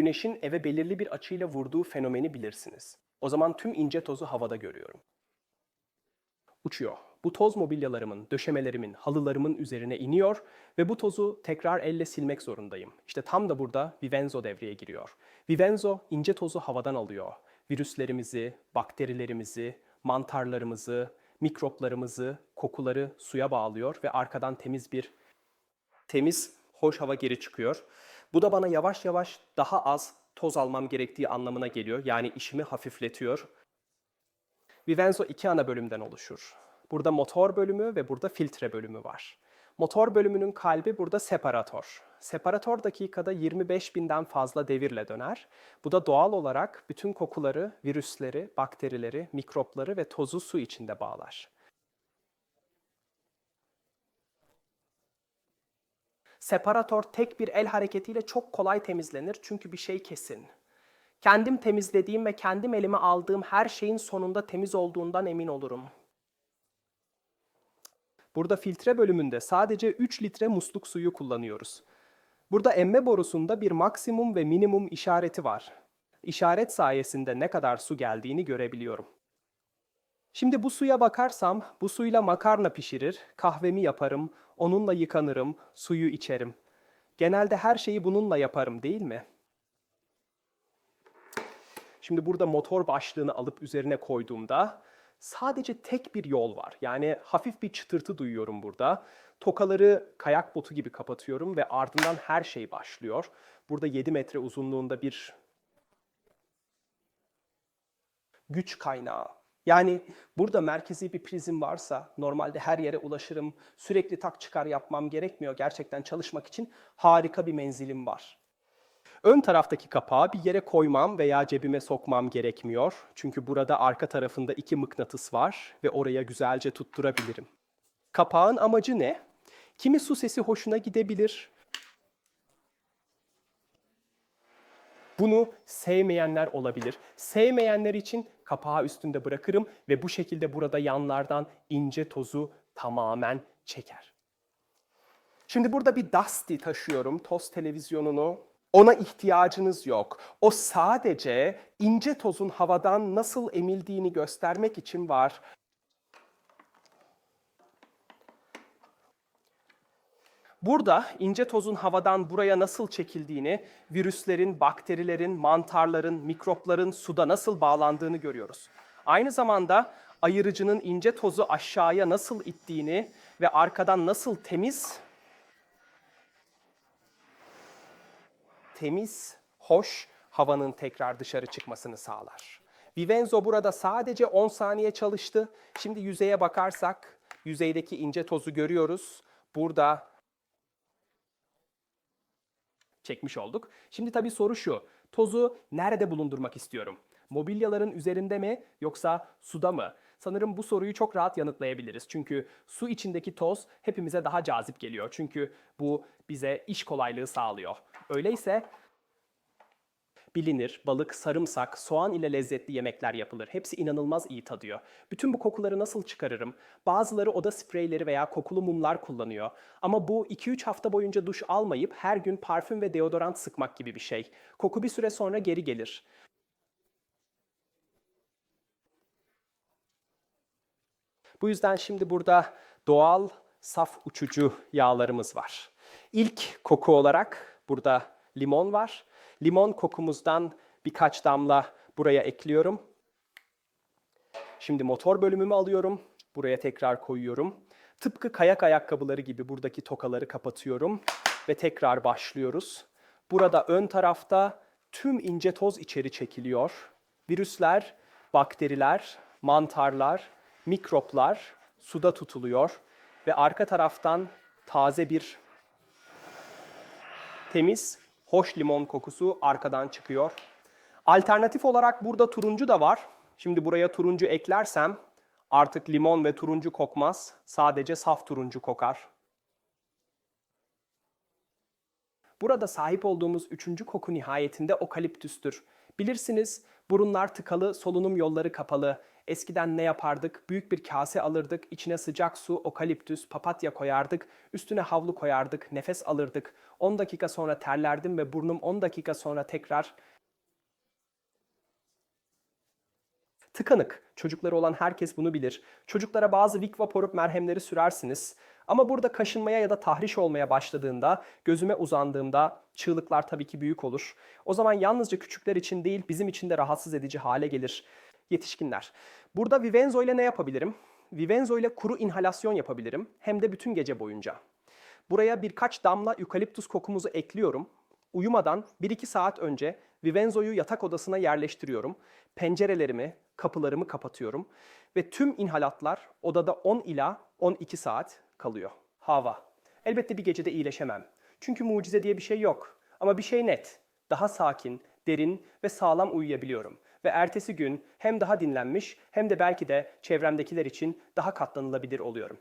güneşin eve belirli bir açıyla vurduğu fenomeni bilirsiniz. O zaman tüm ince tozu havada görüyorum. Uçuyor. Bu toz mobilyalarımın, döşemelerimin, halılarımın üzerine iniyor ve bu tozu tekrar elle silmek zorundayım. İşte tam da burada Vivenzo devreye giriyor. Vivenzo ince tozu havadan alıyor. Virüslerimizi, bakterilerimizi, mantarlarımızı, mikroplarımızı, kokuları suya bağlıyor ve arkadan temiz bir temiz, hoş hava geri çıkıyor. Bu da bana yavaş yavaş daha az toz almam gerektiği anlamına geliyor. Yani işimi hafifletiyor. Vivenzo iki ana bölümden oluşur. Burada motor bölümü ve burada filtre bölümü var. Motor bölümünün kalbi burada separatör. Separatör dakikada 25 binden fazla devirle döner. Bu da doğal olarak bütün kokuları, virüsleri, bakterileri, mikropları ve tozu su içinde bağlar. Separatör tek bir el hareketiyle çok kolay temizlenir çünkü bir şey kesin. Kendim temizlediğim ve kendim elime aldığım her şeyin sonunda temiz olduğundan emin olurum. Burada filtre bölümünde sadece 3 litre musluk suyu kullanıyoruz. Burada emme borusunda bir maksimum ve minimum işareti var. İşaret sayesinde ne kadar su geldiğini görebiliyorum. Şimdi bu suya bakarsam, bu suyla makarna pişirir, kahvemi yaparım, onunla yıkanırım, suyu içerim. Genelde her şeyi bununla yaparım değil mi? Şimdi burada motor başlığını alıp üzerine koyduğumda sadece tek bir yol var. Yani hafif bir çıtırtı duyuyorum burada. Tokaları kayak botu gibi kapatıyorum ve ardından her şey başlıyor. Burada 7 metre uzunluğunda bir güç kaynağı. Yani burada merkezi bir prizm varsa normalde her yere ulaşırım. Sürekli tak çıkar yapmam gerekmiyor. Gerçekten çalışmak için harika bir menzilim var. Ön taraftaki kapağı bir yere koymam veya cebime sokmam gerekmiyor. Çünkü burada arka tarafında iki mıknatıs var ve oraya güzelce tutturabilirim. Kapağın amacı ne? Kimi su sesi hoşuna gidebilir. Bunu sevmeyenler olabilir. Sevmeyenler için kapağı üstünde bırakırım ve bu şekilde burada yanlardan ince tozu tamamen çeker. Şimdi burada bir Dusty taşıyorum, toz televizyonunu. Ona ihtiyacınız yok. O sadece ince tozun havadan nasıl emildiğini göstermek için var. Burada ince tozun havadan buraya nasıl çekildiğini, virüslerin, bakterilerin, mantarların, mikropların suda nasıl bağlandığını görüyoruz. Aynı zamanda ayırıcının ince tozu aşağıya nasıl ittiğini ve arkadan nasıl temiz temiz, hoş havanın tekrar dışarı çıkmasını sağlar. Vivenzo burada sadece 10 saniye çalıştı. Şimdi yüzeye bakarsak yüzeydeki ince tozu görüyoruz. Burada çekmiş olduk. Şimdi tabii soru şu. Tozu nerede bulundurmak istiyorum? Mobilyaların üzerinde mi yoksa suda mı? Sanırım bu soruyu çok rahat yanıtlayabiliriz. Çünkü su içindeki toz hepimize daha cazip geliyor. Çünkü bu bize iş kolaylığı sağlıyor. Öyleyse bilinir, balık, sarımsak, soğan ile lezzetli yemekler yapılır. Hepsi inanılmaz iyi tadıyor. Bütün bu kokuları nasıl çıkarırım? Bazıları oda spreyleri veya kokulu mumlar kullanıyor. Ama bu 2-3 hafta boyunca duş almayıp her gün parfüm ve deodorant sıkmak gibi bir şey. Koku bir süre sonra geri gelir. Bu yüzden şimdi burada doğal, saf uçucu yağlarımız var. İlk koku olarak burada limon var. Limon kokumuzdan birkaç damla buraya ekliyorum. Şimdi motor bölümümü alıyorum. Buraya tekrar koyuyorum. Tıpkı kayak ayakkabıları gibi buradaki tokaları kapatıyorum ve tekrar başlıyoruz. Burada ön tarafta tüm ince toz içeri çekiliyor. Virüsler, bakteriler, mantarlar, mikroplar suda tutuluyor ve arka taraftan taze bir temiz, hoş limon kokusu arkadan çıkıyor. Alternatif olarak burada turuncu da var. Şimdi buraya turuncu eklersem artık limon ve turuncu kokmaz. Sadece saf turuncu kokar. Burada sahip olduğumuz üçüncü koku nihayetinde okaliptüstür. Bilirsiniz burunlar tıkalı, solunum yolları kapalı. Eskiden ne yapardık? Büyük bir kase alırdık, içine sıcak su, okaliptüs, papatya koyardık, üstüne havlu koyardık, nefes alırdık. 10 dakika sonra terlerdim ve burnum 10 dakika sonra tekrar Tıkanık. Çocukları olan herkes bunu bilir. Çocuklara bazı Vic Vaporub merhemleri sürersiniz. Ama burada kaşınmaya ya da tahriş olmaya başladığında, gözüme uzandığımda çığlıklar tabii ki büyük olur. O zaman yalnızca küçükler için değil, bizim için de rahatsız edici hale gelir. Yetişkinler. Burada Vivenzo ile ne yapabilirim? Vivenzo ile kuru inhalasyon yapabilirim. Hem de bütün gece boyunca. Buraya birkaç damla ükaliptus kokumuzu ekliyorum. Uyumadan 1-2 saat önce Vivenzo'yu yatak odasına yerleştiriyorum. Pencerelerimi, kapılarımı kapatıyorum ve tüm inhalatlar odada 10 ila 12 saat kalıyor. Hava. Elbette bir gecede iyileşemem. Çünkü mucize diye bir şey yok. Ama bir şey net. Daha sakin, derin ve sağlam uyuyabiliyorum. Ve ertesi gün hem daha dinlenmiş hem de belki de çevremdekiler için daha katlanılabilir oluyorum.